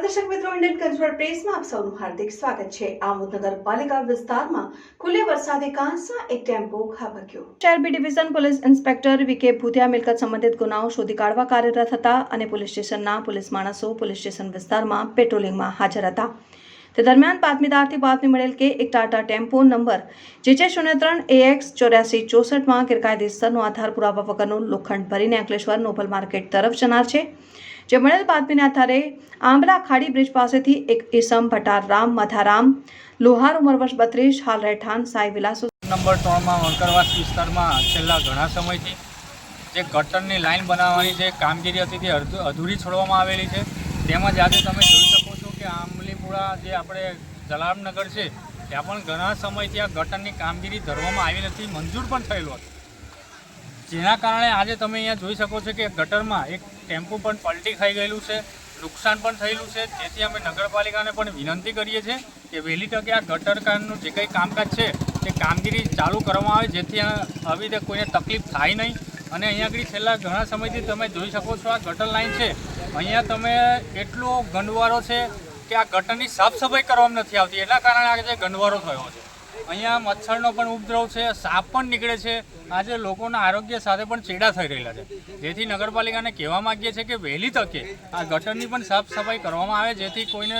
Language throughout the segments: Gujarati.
નમસ્કાર મિત્રો, ઇન્ડિયન કન્ઝ્યુમર પ્રેસમાં આપ સૌનું હાર્દિક સ્વાગત છે. આમોદ નગરપાલિકા વિસ્તારમાં ખુલ્લે વરસાદે કાંસમાં એક ટેમ્પો ખાબક્યો. શહેર B division police inspector VK Bhutiya મિલકત સંબંધિત ગુનાઓ શોધી કાઢવા કાર્યરત હતા અને પોલીસ સ્ટેશનના પોલીસ માણસો પોલીસ સ્ટેશન વિસ્તારમાં પેટ્રોલિંગમાં હાજર હતા. તે દરમિયાન બાતમીદારથી બાતમી મળેલ કે એક ટાટા ટેમ્પો નંબર જેજે શૂન્ય ત્રણ એએક્સ ચોર્યાસી ચોસઠમાં ગેરકાયદેસરનો આધાર પુરાવા વગરનું લોખંડ ભરીને અંકલેશ્વર નોબલ માર્કેટ તરફ જનાર છે. જે મળેલ બાતમીના આધારે આંબલા ખાડી બ્રિજ પાસેથી એક ઈસમ ભટાર રામ મધારામ લોહાર ઉંમર વર્ષ બત્રીસ હાલ રહેઠાણ સાઈ વિલાસુ નંબર ત્રણમાં વંકરવાસ વિસ્તારમાં છેલ્લા ઘણા સમયથી જે ગટરની લાઈન બનાવવાની જે કામગીરી હતી તે અધૂરી છોડવામાં આવેલી છે. તેમજ આજે તમે જોઈ શકો છો કે આંબલીપુરા જે આપણે જલારામનગર છે, ત્યાં પણ ઘણા સમયથી આ ગટરની કામગીરી ધરવામાં આવી નથી, મંજૂર પણ થયેલું હતું. જેના કારણે આજે તમે અહીંયા જોઈ શકો છો કે ગટરમાં એક ટેમ્પો પણ પલટી ખાઈ ગયેલું છે, નુકસાન પણ થયેલું છે. જેથી અમે નગરપાલિકાને પણ વિનંતી કરીએ છીએ કે વહેલી તકે આ ગટરકારનું જે કંઈ કામકાજ છે, તે કામગીરી ચાલુ કરવામાં આવે, જેથી આવી રીતે કોઈને તકલીફ થાય નહીં. અને અહીંયા આગળ છેલ્લા ઘણા સમયથી તમે જોઈ શકો છો આ ગટર લાઈન છે. અહીંયા તમે એટલો ગંડવારો છે કે આ ગટરની સાફ સફાઈ કરવામાં નથી આવતી. એના કારણે આજે ગંદવારો થયો છે. અહીંયા મચ્છરનો પણ ઉપદ્રવ છે, સાપ પણ નીકળે છે. આજે લોકોના આરોગ્ય સાથે પણ ચેડા થઈ રહેલા છે. જેથી નગરપાલિકાને કહેવા માંગીએ છીએ કે વહેલી તકે આ ગટરની પણ સાફ સફાઈ કરવામાં આવે, જેથી કોઈને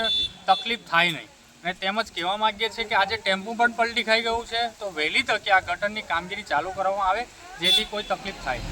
તકલીફ થાય નહીં. અને તેમજ કહેવા માંગીએ છીએ કે આજે ટેમ્પો પણ પલટી ખાઈ ગયું છે. તો વહેલી તકે આ ગટરની કામગીરી ચાલુ કરવામાં આવે, જેથી કોઈ તકલીફ થાય